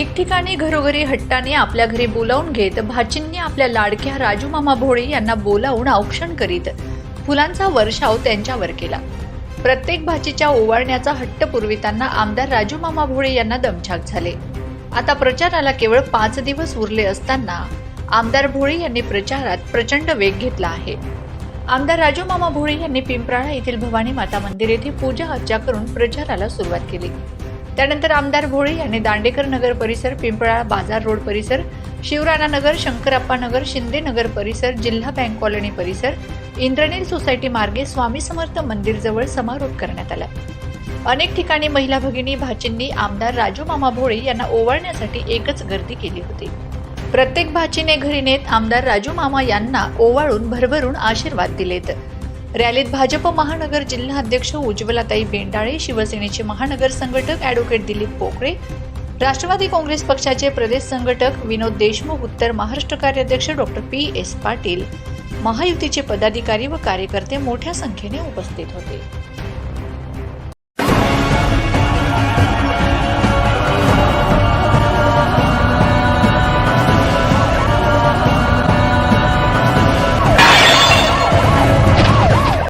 ठिकठिकाणी घरोघरी हट्टाने आपल्या घरी बोलावून घेत भाचींनी आपल्या लाडक्या राजू मामा भोळे यांना बोलावून औक्षण करीत फुलांचा वर्षाव त्यांच्यावर केला. प्रत्येक भाचीच्या ओवाळण्याचा हट्ट पुरविताना आमदार राजू मामा भोळे यांना दमछाक झाले. आता प्रचाराला केवळ पाच दिवस उरले असताना आमदार भोळे यांनी प्रचारात प्रचंड वेग घेतला आहे. आमदार राजू मामा भोळे यांनी पिंपराळा येथील भवानी माता मंदिर येथे पूजा अर्चा करून प्रचाराला सुरुवात केली. त्यानंतर आमदार भोळे यांनी दांडेकर नगर परिसर पिंपळा बाजार रोड परिसर शिवराणा नगर शंकरप्पा नगर शिंदे नगर परिसर जिल्हा बँक कॉलनी परिसर इंद्रनील सोसायटी मार्गे स्वामी समर्थ मंदिर जवळ समारोप करण्यात आला. अनेक ठिकाणी महिला भगिनी भाचींनी आमदार राजू मामा भोळे यांना ओवाळण्यासाठी एकच गर्दी केली होती. प्रत्येक भाचीने घरी नेत आमदार राजू मामा यांना ओवाळून भरभरून आशीर्वाद दिलेत. रॅलीत भाजप महानगर जिल्हा अध्यक्ष उज्ज्वलाताई बेंडाळे शिवसेनेचे महानगर संघटक ॲडव्होकेट दिलीप पोकळे राष्ट्रवादी काँग्रेस पक्षाचे प्रदेश संघटक विनोद देशमुख उत्तर महाराष्ट्र कार्याध्यक्ष डॉक्टर पी एस पाटील महायुतीचे पदाधिकारी व कार्यकर्ते मोठ्या संख्येने उपस्थित होते.